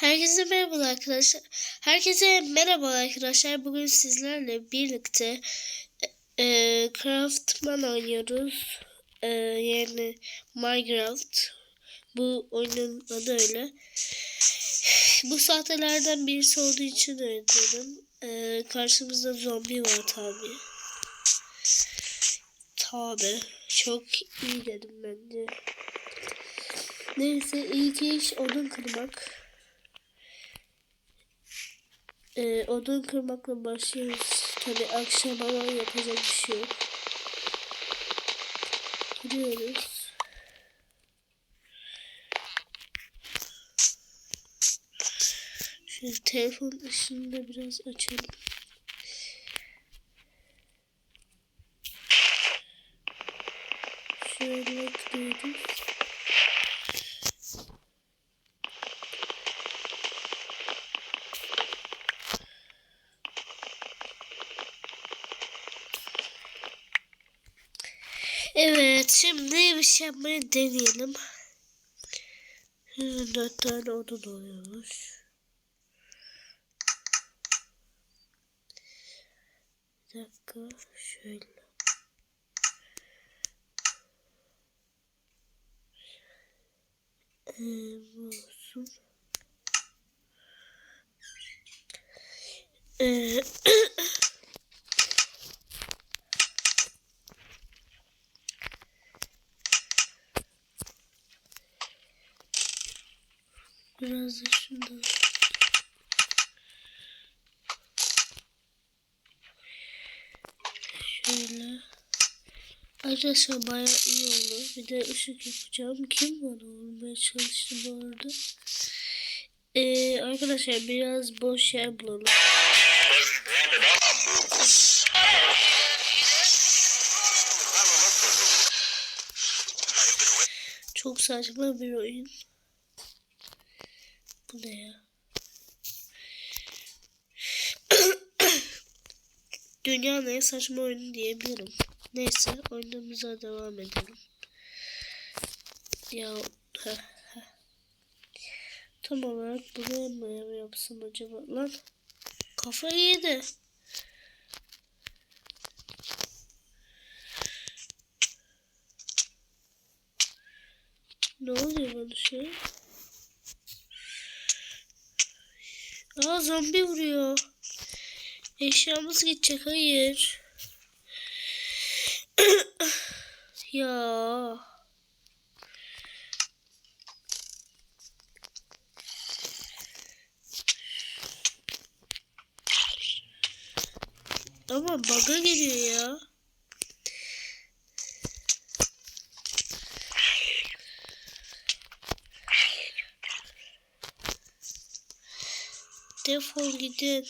Herkese merhaba arkadaşlar. Herkese merhaba arkadaşlar. Bugün sizlerle birlikte e, e, Craftman oynuyoruz. E, yani Minecraft. Bu oyunun adı öyle. Bu sahtelerden birisi olduğu için dedim. E, karşımızda zombi var tabi. Tabi. Çok iyi dedim bence. Neyse ilk iş odun kırmak. Ee, odun kırmakla başlıyoruz. Tabi akşam ama yapacak bir şey yok. Gidiyoruz. Şöyle telefon ışığını da biraz açalım. Şöyle kırıyoruz. Evet şimdi bir şey yapmayı deneyelim. Hı, Dört tane odun oluyormuş. Bir dakika şöyle. Ee, bu olsun. Ee, Biraz da şurada. Şöyle. Arkadaşlar bayağı iyi oldu. Bir de ışık yapacağım. Kim bana olmaya çalıştı bu arada? Ee, arkadaşlar biraz boş yer bulalım. Çok saçma bir oyun. Bu ne ya? Dünyanın en saçma oyunu diyebilirim. Neyse oyunumuza devam edelim. Ya. Tam olarak buraya mı yapsam acaba? Lan kafayı yedi. Ne oluyor bana şey? Aa zombi vuruyor. Eşyamız gidecek. Hayır. ya. Ama bug'a giriyor ya. Defol gidin.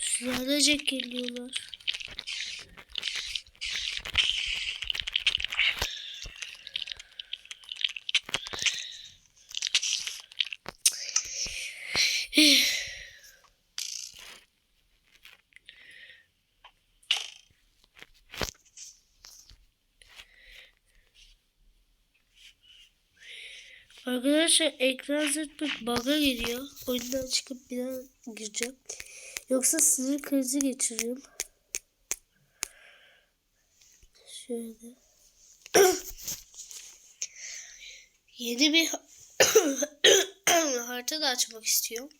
Sadece geliyorlar. Arkadaşlar ekran zırt bug'a giriyor. Oyundan çıkıp bir daha gireceğim. Yoksa sinir krizi geçiririm. Şöyle. Yeni bir harita da açmak istiyorum.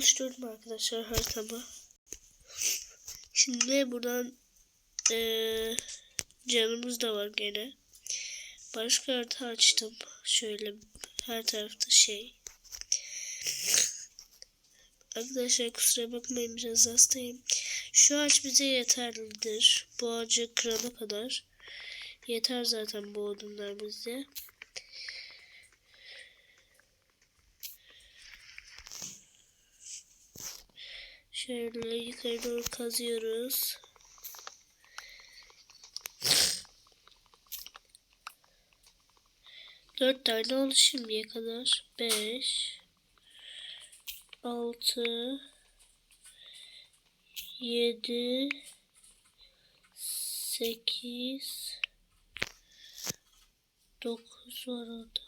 Oluşturdum arkadaşlar haritamı. Şimdi buradan ee, canımız da var gene. Başka harita açtım. Şöyle her tarafta şey. Arkadaşlar kusura bakmayın biraz hastayım. Şu ağaç bize yeterlidir. Bu ağacı kırana kadar. Yeter zaten bu odunlar bize. Şöyle yukarı doğru kazıyoruz. Dört tane oldu şimdiye kadar. Beş. Altı. Yedi. Sekiz. Dokuz var orada.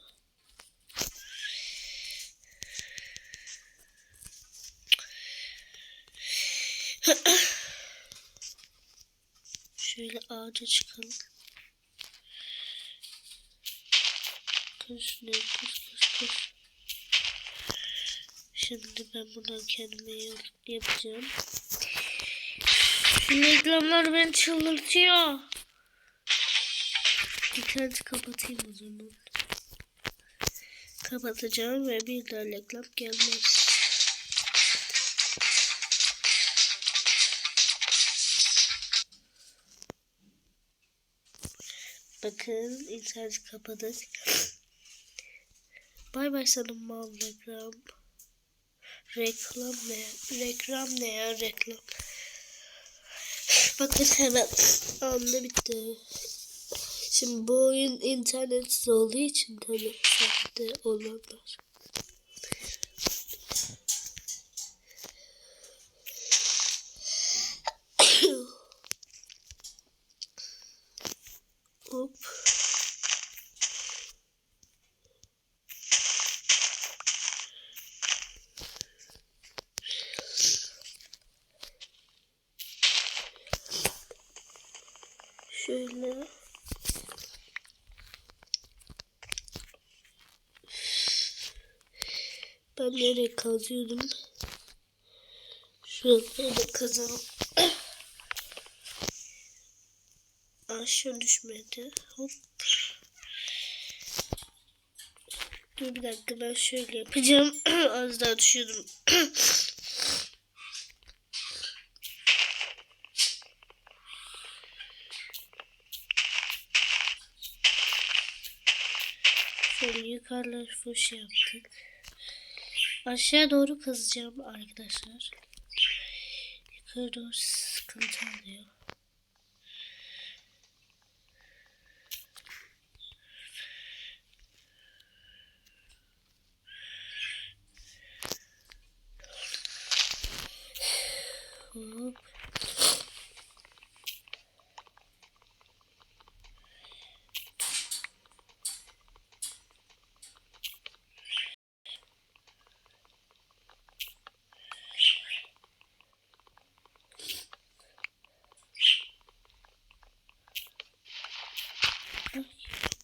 Şöyle ağaca çıkalım. Kır ne kır kır kır. Şimdi ben buradan kendime yapacağım. Şu reklamlar beni çıldırtıyor. İnterneti kapatayım o zaman. Kapatacağım ve bir daha reklam gelmez. Bakın internet kapadık. Bay bay sana mal reklam. Reklam ne? Reklam ne ya reklam? Bakın hemen anda bitti. Şimdi bu oyun internetsiz olduğu için tabii sahte olanlar. Hop. Şöyle. Ben nereye kazıyordum? Şuraya da kazalım. Aşağı düşmedi. Hop. Dur bir dakika ben şöyle yapacağım. Az daha düşüyordum. Şöyle yukarılar fuş yaptık. Aşağı doğru kazacağım arkadaşlar. Yukarı doğru sıkıntı oluyor. Hop.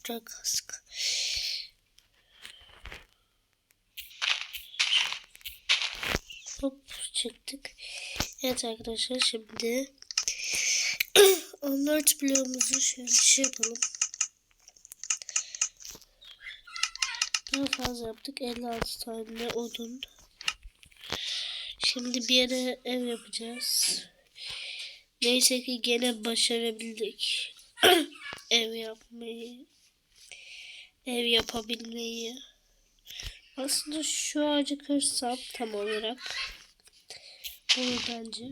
Toprak kask. Hop çıktık. Evet arkadaşlar şimdi 14 bloğumuzu şöyle şey yapalım. Daha fazla yaptık. 56 tane odun. Şimdi bir yere ev yapacağız. Neyse ki gene başarabildik. ev yapmayı. Ev yapabilmeyi. Aslında şu ağacı kırsam tam olarak olur bence.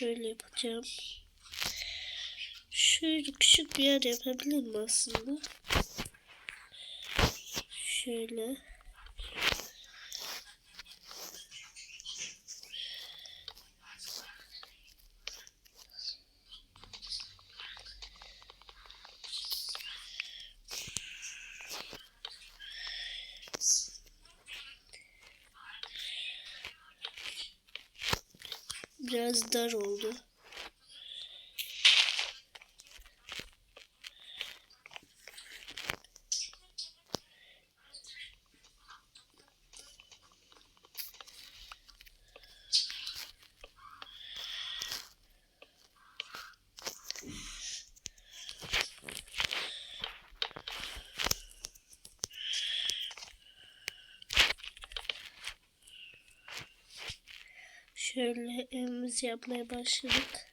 Şöyle yapacağım. Şöyle küçük bir yer yapabilirim aslında. Şöyle. Biraz dar oldu. Şöyle evimizi yapmaya başladık.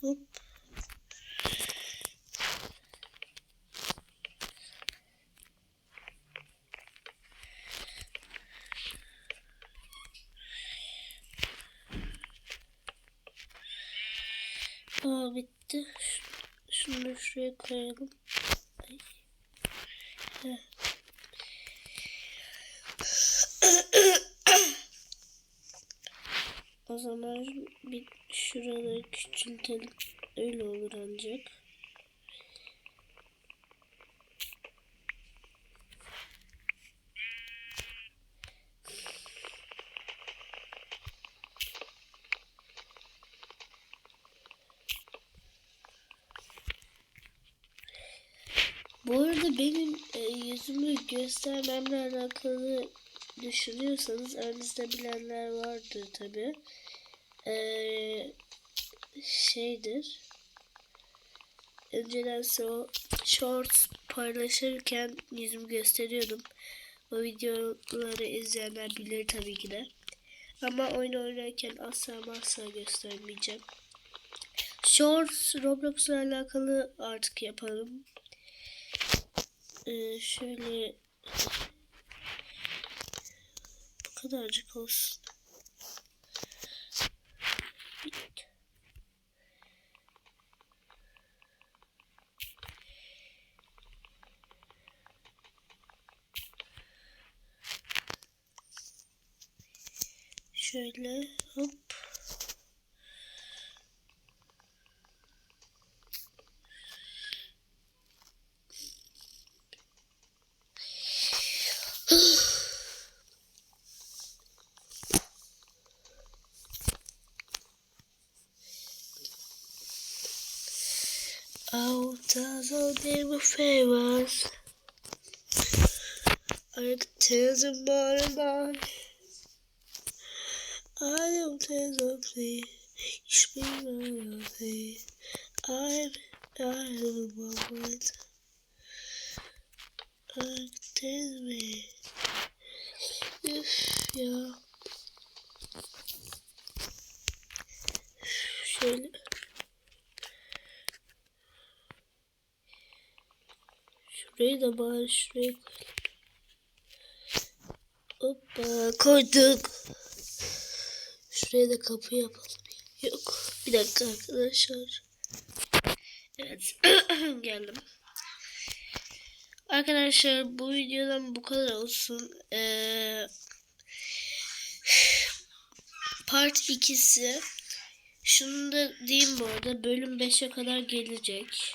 Hop. Aa bitti. Ş- Şunu da şuraya koyalım. O zaman bir şuraları küçültelim. Öyle olur ancak. Bu arada benim e, yüzümü göstermemle alakalı düşünüyorsanız aranızda bilenler vardır tabi. Ee, şeydir. Önceden so shorts paylaşırken yüzümü gösteriyordum. O videoları izleyenler bilir tabii ki de. Ama oyun oynarken asla asla göstermeyeceğim. Shorts Roblox'la alakalı artık yapalım. Ee, şöyle bu kadarcık olsun. Şöyle Out of all them famous I tales of modern mind I don't tell something You speak my own thing I'm I don't know what I tell me ya şöyle Şurayı da bari şuraya koyalım. Hoppa koyduk. Şuraya da kapı yapalım. Yok. Bir dakika arkadaşlar. Evet. Geldim. Arkadaşlar bu videodan bu kadar olsun. Ee, part 2'si. Şunu da diyeyim bu arada. Bölüm 5'e kadar gelecek.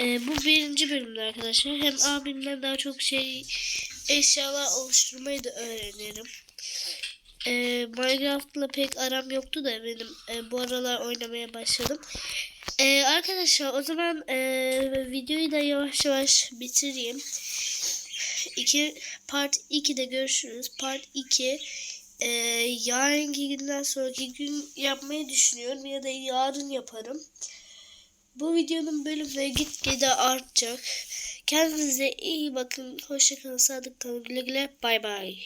Ee, bu birinci bölümde arkadaşlar. Hem abimden daha çok şey eşyalar oluşturmayı da öğrenirim. Ee, Minecraft'la pek aram yoktu da benim e, bu aralar oynamaya başladım. Ee, arkadaşlar o zaman e, videoyu da yavaş yavaş bitireyim. İki, part 2'de görüşürüz. Part 2 e, yarınki günden sonraki gün yapmayı düşünüyorum ya da yarın yaparım. Bu videonun bölümleri gitgide artacak. Kendinize iyi bakın. Hoşçakalın. Sadık kalın. Güle güle. Bay bay.